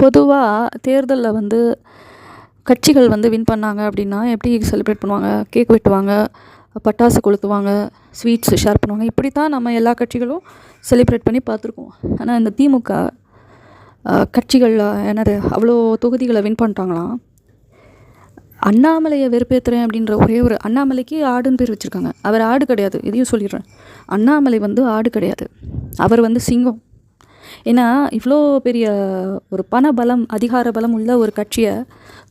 பொதுவாக தேர்தலில் வந்து கட்சிகள் வந்து வின் பண்ணாங்க அப்படின்னா எப்படி செலிப்ரேட் பண்ணுவாங்க? கேக் வெட்டுவாங்க பட்டாசு கொளுத்துவாங்க ஸ்வீட்ஸ் ஷேர் பண்ணுவாங்க. இப்படி தான் நம்ம எல்லா கட்சிகளும் செலிப்ரேட் பண்ணி பார்த்துருக்கோம். ஆனால் இந்த திமுக கட்சிகளில் கட்சிகள் என்னது அவ்வளோ தொகுதிகளை வின் பண்ணிட்டாங்களாம் அண்ணாமலையை வெறுப்பேற்றுறேன் அப்படின்ற ஒரே ஒரு அண்ணாமலைக்கு ஆடுன்னு பேர் வச்சுருக்காங்க. அவர் ஆடு கிடையாது இதையும் சொல்லிடுறேன். அண்ணாமலை வந்து ஆடு கிடையாது. அவர் வந்து சிங்கம். ஏன்னா இவ்வளோ பெரிய ஒரு பண பலம் அதிகார பலம் உள்ள ஒரு கட்சியை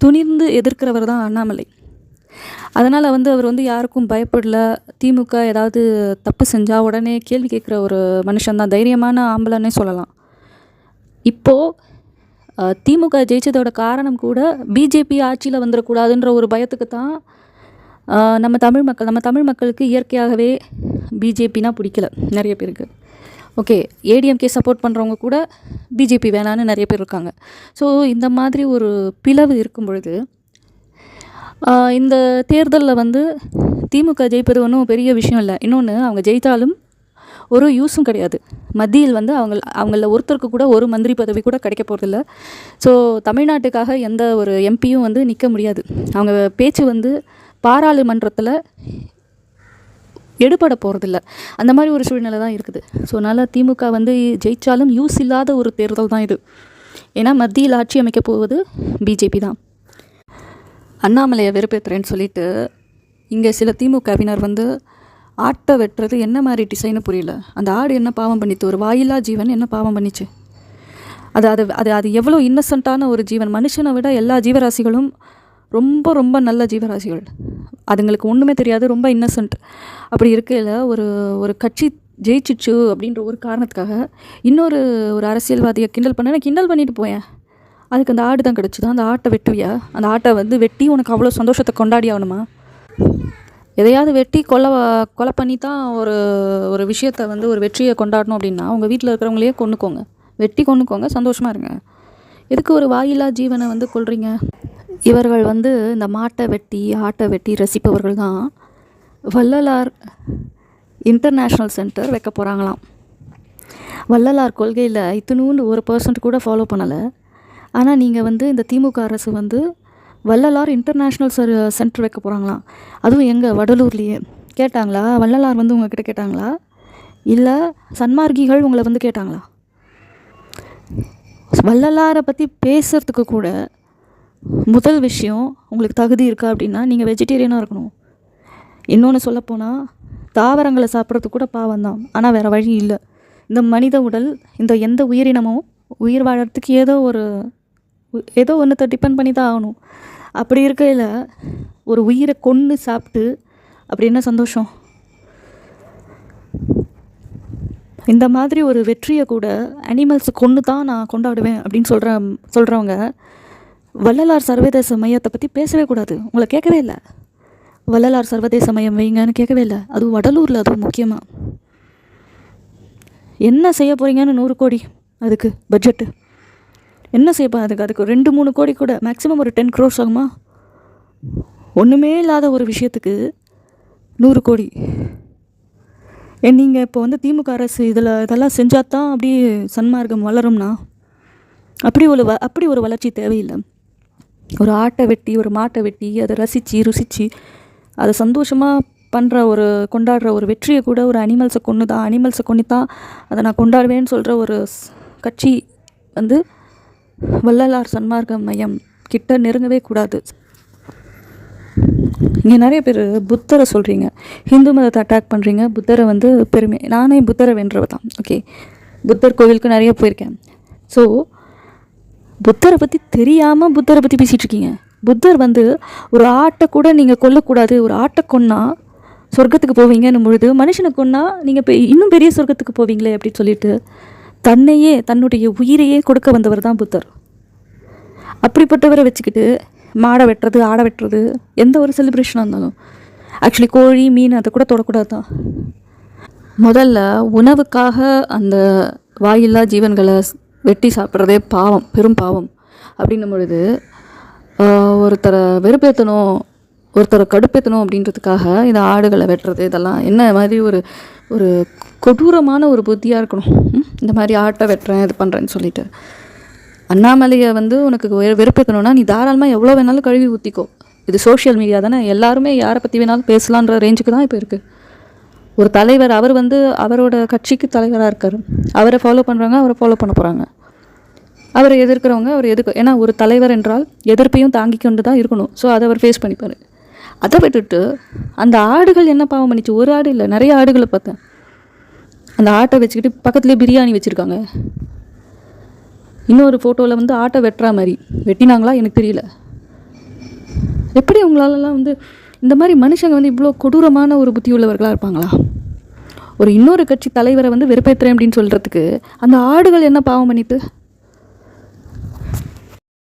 துணிந்து எதிர்க்கிறவர் தான் அண்ணாமலை. அதனால் வந்து அவர் வந்து யாருக்கும் பயப்படல. திமுக ஏதாவது தப்பு செஞ்சால் உடனே கேள்வி கேட்குற ஒரு மனுஷன்தான் தைரியமான ஆம்பளைன்னே சொல்லலாம். இப்போது திமுக ஜெயிச்சதோட காரணம் கூட பிஜேபி ஆட்சியில் வந்துடக்கூடாதுன்ற ஒரு பயத்துக்கு தான் நம்ம தமிழ் மக்கள் நம்ம தமிழ் மக்களுக்கு இயற்கையாகவே பிஜேபினா பிடிக்கல நிறைய பேருக்கு. ஓகே ஏடிஎம்கே சப்போர்ட் பண்ணுறவங்க கூட பிஜேபி வேணான்னு நிறைய பேர் இருக்காங்க. ஸோ இந்த மாதிரி ஒரு பிளவு இருக்கும் பொழுது இந்த தேர்தலில் வந்து திமுக ஜெயிப்பது ஒன்றும் பெரிய விஷயம் இல்லை. இன்னொன்று அவங்க ஜெயித்தாலும் ஒரு யூஸும் கிடையாது. மத்தியில் வந்து அவங்க அவங்கள ஒருத்தருக்கு கூட ஒரு மந்திரி பதவி கூட கிடைக்க போகிறதில்ல ஸோ தமிழ்நாட்டுக்காக எந்த ஒரு எம்பியும் வந்து நிற்க முடியாது. அவங்க பேச்சு வந்து பாராளுமன்றத்தில் எடுபட போகிறதில்ல அந்த மாதிரி ஒரு சூழ்நிலை தான் இருக்குது. ஸோ அதனால் திமுக வந்து ஜெயித்தாலும் யூஸ் இல்லாத ஒரு தேர்தல் தான் இது. ஏன்னா மத்தியில் ஆட்சி அமைக்க போவது பிஜேபி தான். அண்ணாமலையை வெறுப்பேற்றுறேன்னு சொல்லிட்டு இங்கே சில திமுகவினர் வந்து ஆட்டை வெட்டுறது என்ன மாதிரி டிசைனு புரியல. அந்த ஆடு என்ன பாவம் பண்ணித்து ஒரு வாயில்லா ஜீவன் என்ன பாவம் பண்ணிச்சு? அது அது அது அது எவ்வளோ இன்னசென்ட்டான ஒரு ஜீவன்? மனுஷனை விட எல்லா ஜீவராசிகளும் ரொம்ப ரொம்ப நல்ல ஜீவராசிகள். அதுங்களுக்கு ஒன்றுமே தெரியாது ரொம்ப இன்னசென்ட் அப்படி இருக்கையில் ஒரு ஒரு கட்சி ஜெயிச்சிச்சு அப்படின்ற ஒரு காரணத்துக்காக இன்னொரு ஒரு அரசியல்வாதியை கிண்டல் பண்ண நான் கிண்டல் பண்ணிட்டு போயேன். அதுக்கு அந்த ஆடு தான் கிடச்சிதா. அந்த ஆட்டை வெட்டுவியா? அந்த ஆட்டை வந்து வெட்டி உனக்கு அவ்வளோ சந்தோஷத்தை கொண்டாடி ஆகணுமா? எதையாவது வெட்டி கொலை கொலை பண்ணி தான் ஒரு ஒரு விஷயத்தை வந்து ஒரு வெற்றியை கொண்டாடணும் அப்படின்னா உங்கள் வீட்டில் இருக்கிறவங்களையே கொண்டுக்கோங்க வெட்டி கொண்டுக்கோங்க சந்தோஷமாக இருங்க. எதுக்கு ஒரு வாயில்லா ஜீவனை வந்து கொள்றீங்க இவர்கள் வந்து இந்த மாட்டை வெட்டி ஆட்டை வெட்டி ரசிப்பவர்கள் தான். வள்ளலார் இன்டர்நேஷ்னல் சென்டர் வைக்க போகிறாங்களாம் வள்ளலார் கொள்கையில் இத்தினூண்டு ஒரு பர்சன்ட் கூட ஃபாலோ பண்ணலை. ஆனால் நீங்கள் வந்து இந்த திமுக அரசு வந்து வள்ளலார் இன்டர்நேஷ்னல் சென்டர் வைக்க போகிறாங்களாம் அதுவும் எங்கே? வடலூர்லேயே. கேட்டாங்களா? வள்ளலார் வந்து உங்ககிட்ட கேட்டாங்களா? இல்லை சன்மார்க்கிகள் உங்களை வந்து கேட்டாங்களா? வள்ளலாரை பற்றி பேசுகிறதுக்கு கூட முதல் விஷயம் உங்களுக்கு தகுதி இருக்கா? அப்படின்னா நீங்கள் வெஜிடேரியனாக இருக்கணும். இன்னொன்று சொல்லப்போனால் தாவரங்களை சாப்பிட்றது கூட பாவம் தான் ஆனால் வேறு வழி இல்லை. இந்த மனித உடல் இந்த எந்த உயிரினமும் உயிர் வாழறதுக்கு ஏதோ ஒரு ஏதோ ஒன்றத்தை டிபெண்ட் பண்ணி தான் ஆகணும். அப்படி இருக்கையில் ஒரு உயிரை கொன்று சாப்பிட்டு அப்படி என்ன சந்தோஷம்? இந்த மாதிரி ஒரு வெற்றியை கூட அனிமல்ஸ் கொன்று தான் நான் கொண்டாடுவேன் அப்படின்னு சொல்கிற சொல்கிறவங்க வள்ளலார் சர்வதேச மையத்தை பற்றி பேசவே கூடாது. உங்களை கேட்கவே இல்லை. வள்ளலார் சர்வதேச மையம் வைங்கன்னு கேட்கவே இல்லை. அதுவும் வடலூரில் அதுவும் முக்கியமாக என்ன செய்ய போகிறீங்கன்னு நூறு கோடி. அதுக்கு பட்ஜெட்டு என்ன செய்ய அதுக்கு அதுக்கு ரெண்டு மூணு கோடி கூட. மேக்ஸிமம் ஒரு டென் க்ரோர்ஸ் ஆகுமா? ஒன்றுமே இல்லாத ஒரு விஷயத்துக்கு நூறு கோடி. நீங்கள் இப்போ வந்து திமுக அரசு இதில் இதெல்லாம் செஞ்சால் தான் அப்படி சன்மார்க்கம் வளரும்னா? அப்படி ஒரு வ அப்படி ஒரு வளர்ச்சி தேவையில்லை. ஒரு ஆட்டை வெட்டி ஒரு மாட்டை வெட்டி அதை ரசித்து ருசித்து அதை சந்தோஷமாக பண்ணுற ஒரு கொண்டாடுற ஒரு வெற்றியை கூட ஒரு அனிமல்ஸை கொண்டு தான் அனிமல்ஸை கொண்டு தான் அதை நான் கொண்டாடுவேன்னு சொல்கிற ஒரு ஸ்- கட்சி வந்து வள்ளலார் சன்மார்க்க மையம் கிட்ட நெருங்கவே கூடாது. இங்கே நிறைய பேர் புத்தரை சொல்கிறீங்க ஹிந்து மதத்தை அட்டாக் பண்ணுறீங்க புத்தரை வந்து பெருமை. நானே புத்தரை வென்றவ தான் ஓகே புத்தர் கோவிலுக்கு நிறைய போயிருக்கேன். ஸோ புத்தரை பற்றி தெரியாமல் புத்தரை பற்றி பேசிகிட்டு இருக்கீங்க புத்தர் வந்து ஒரு ஆட்டை கூட நீங்கள் கொல்லக்கூடாது. ஒரு ஆட்டை கொன்னா சொர்க்கத்துக்கு போவீங்கன்னும் பொழுது மனுஷனை கொன்னா நீங்கள் இன்னும் பெரிய சொர்க்கத்துக்கு போவீங்களே அப்படின்னு சொல்லிட்டு தன்னையே தன்னுடைய உயிரையே கொடுக்க வந்தவர் தான் புத்தர். அப்படிப்பட்டவரை வச்சுக்கிட்டு மாடை வெட்டுறது ஆடை வெட்டுறது எந்த ஒரு செலிப்ரேஷனாக இருந்தாலும் ஆக்சுவலி கோழி மீன் அதை கூட தொடக்கூடாது தான். முதல்ல உணவுக்காக அந்த வாயில்லா ஜீவன்களை வெட்டி சாப்பிட்றதே பாவம் பெரும் பாவம். அப்படின்னும் பொழுது ஒருத்தரை வெறுப்பேற்றணும் ஒருத்தரை கடுப்பேற்றணும் அப்படின்றதுக்காக இந்த ஆடுகளை வெட்டுறது இதெல்லாம் என்ன மாதிரி ஒரு ஒரு கொடூரமான ஒரு புத்தியாக இருக்கணும். இந்த மாதிரி ஆட்டை வெட்டுறேன் இது பண்ணுறேன்னு சொல்லிட்டு. அண்ணாமலையை வந்து உனக்கு வெ- வெறுப்பேற்றணும்னா நீ தாராளமாக எவ்வளோ வேணாலும் கழுவி ஊற்றிக்கோ இது சோஷியல் மீடியா தானே எல்லாருமே யாரை பற்றி வேணாலும் பேசலான்ற ரேஞ்சுக்கு தான் இப்போ இருக்குது ஒரு தலைவர் அவர் வந்து அவரோட கட்சிக்கு தலைவராக இருக்கார். அவரை ஃபாலோ பண்ணுறாங்க அவரை ஃபாலோ பண்ண போகிறாங்க அவரை எதிர்க்கிறவங்க அவர் எதிர்க்க ஏன்னா ஒரு தலைவர் என்றால் எதிர்ப்பையும் தாங்கி கொண்டு தான் இருக்கணும். ஸோ அதை அவர் ஃபேஸ் பண்ணிப்பார். அதை விட்டுட்டு அந்த ஆடுகள் என்ன பாவம் பண்ணிச்சு? ஒரு ஆடு இல்லை நிறைய ஆடுகளை பார்த்தேன். அந்த ஆட்டை வச்சுக்கிட்டு பக்கத்துலேயே பிரியாணி வச்சுருக்காங்க. இன்னொரு ஃபோட்டோவில் வந்து ஆட்டை வெட்டுறா மாதிரி. வெட்டினாங்களா? எனக்கு தெரியல. எப்படி உங்களாலலாம் வந்து இந்த மாதிரி மனுஷங்க வந்து இவ்வளோ கொடூரமான ஒரு புத்தி உள்ளவர்களாக இருப்பாங்களா? ஒரு இன்னொரு கட்சி தலைவரை வந்து வெறுப்பேற்றுறேன் அப்படின்னு சொல்கிறதுக்கு அந்த ஆடுகள் என்ன பாவம் பண்ணிட்டு